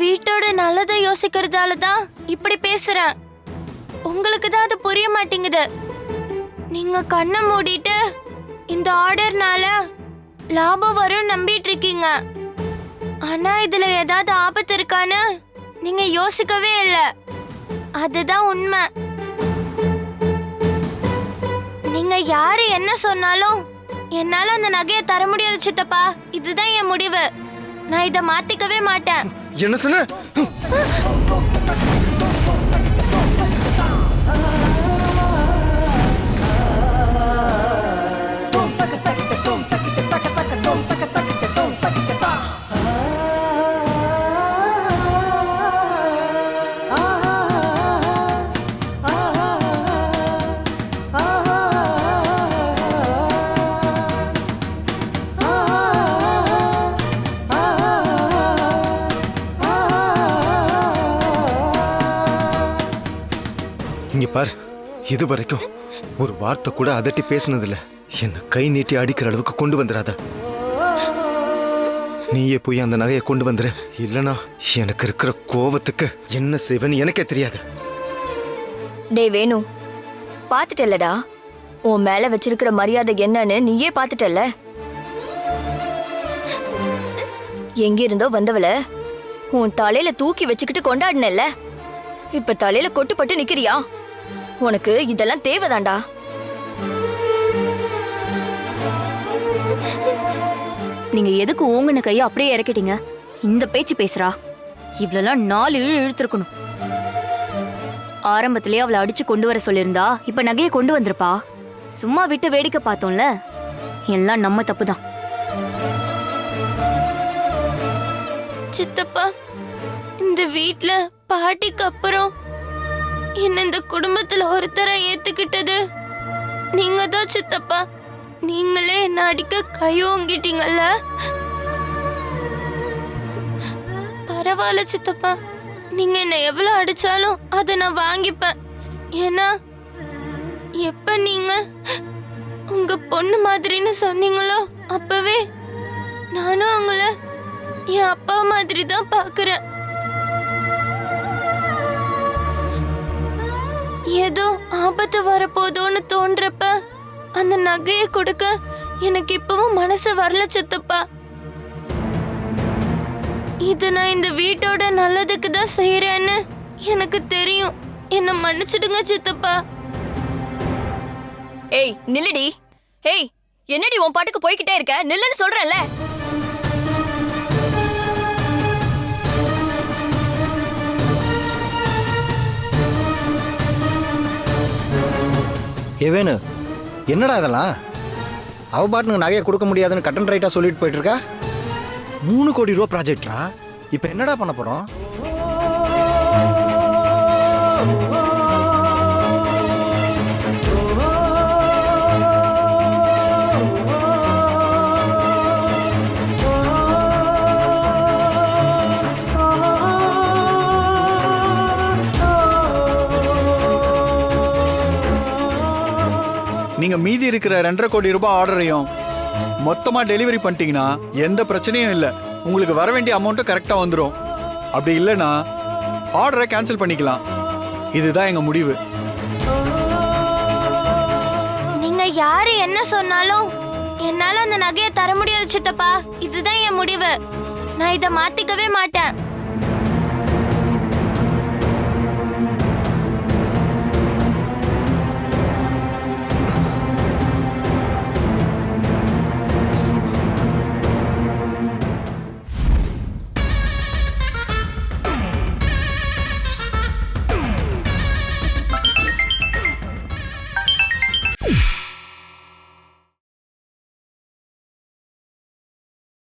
வீட்டோட நல்லதை யோசிக்கிறதால தான் இப்படி பேசுறேன். உங்களுக்கு தான் அது புரிய மாட்டேங்குது. நீங்க கண்ணை மூடிட்டு இந்த ஆர்டர்னால லாபம் வரும் நம்பிட்டு இருக்கீங்க. ஆனா இதுல ஏதாவது ஆபத்து இருக்கான்னு நீங்க யோசிக்கவே இல்லை. அதுதான் உண்மை. நீங்க யாரு என்ன சொன்னாலும் என்னால அந்த நகையை தர முடியாது சித்தப்பா. இதுதான் என் முடிவு. நான் இதை மாத்திக்கவே மாட்டேன். என்ன சொன்ன? இங்க பார். இது வரைக்கும் ஒரு வார்த்தை கூட அதட்டி பேசினதில்ல. என்னை கை நீட்டி அடிக்கிற அளவுக்கு கொண்டு வந்துடாத நீயே போய் அந்த நகையை கொண்டு வந்துரு. இல்லனா எனக்கு இருக்கிற கோவத்துக்கு என்ன செய்வேன்னு எனக்கே தெரியாது. டேய் வேணு. பார்த்துட்டல்லடா உன் மேல வச்சிருக்கிற மரியாதை என்னன்னு நீயே பார்த்துட்டல்ல எங்க இருந்தோ வந்தவள உன் தலையில தூக்கி வச்சுக்கிட்டு கொண்டாடினல்ல. இப்ப தலையில கொட்டுப்பட்டு நிக்கிறியா? உனக்கு இதெல்லாம் தேவைதாண்டா நீங்க எதுக்கு ஓங்கின கையை அப்படியே இறக்கிட்டீங்க? இந்த பேச்சு பேசுறா. இவ்வளோலாம் நாலு இழு இழுத்துருக்கணும். ஆரம்பத்திலேயே அவளை அடிச்சு கொண்டு வர சொல்லியிருந்தா இப்ப நகையை கொண்டு வந்திருப்பா. சும்மா விட்டு வேடிக்கை பார்த்தோம்ல. எல்லாம் நம்ம தப்பு தான் சித்தப்பா இந்த வீட்ல பாட்டிக்கு அப்புறம் என்ன இந்த குடும்பத்துல ஒருத்தரை ஏத்துக்கிட்டது? நீங்க தான் சித்தப்பா. நீங்களே என்ன அடிக்க கையோங்கிட்டீங்கல்ல பரவாயில்ல சித்தப்பா. நீங்க என்ன எவ்வளவு அடிச்சாலும் அதை நான் வாங்கிப்பேன். ஏன்னா எப்ப நீங்க உங்க பொண்ணு மாதிரின்னு சொன்னீங்களோ அப்பவே நானும் அவங்கள என் அப்பா மாதிரி தான் பாக்குறேன். ஏதோ ஆபத்து வரப்போதோன்னு தோன்றப்ப அந்த நகையை கொடுக்க எனக்கு இப்பவும் மனசு வரல சித்தப்பா. இது நான் இந்த வீட்டோட நல்லதுக்கு தான் செய்யறேன்னு எனக்கு தெரியும். என்ன மன்னிச்சிடுங்க சித்தப்பா. ஏய் நில்லடி. ஏய் என்னடி உன் பாட்டுக்கு போய்கிட்டே இருக்க? நில்லுன்னு சொல்றேன்ல. ஏ வேணு என்னடா இதெல்லாம்? அவ பாட்டுக்கு நகையை கொடுக்க முடியாதுன்னு கட்டன் ரைட்டாக சொல்லிட்டு போயிட்டுருக்கா மூணு கோடி ரூபா ப்ராஜெக்டா இப்போ என்னடா பண்ண போகிறோம் நீங்கள் மீதி இருக்கிற ரெண்டரை கோடி ரூபாய் ஆர்டரையும் மொத்தமாக டெலிவரி பண்ணிட்டீங்கன்னா எந்த பிரச்சனையும் இல்லை. உங்களுக்கு வர வேண்டிய அமௌண்ட்டும் கரெக்டாக வந்துடும் அப்படி இல்லைன்னா ஆர்டரை கேன்சல் பண்ணிக்கலாம். இதுதான் எங்கள் முடிவு. நீங்கள் யார் என்ன சொன்னாலும் என்னால் அந்த நகையை தர முடியாது சித்தப்பா. இதுதான் என் முடிவு. நான் இதை மாற்றிக்கவே மாட்டேன்.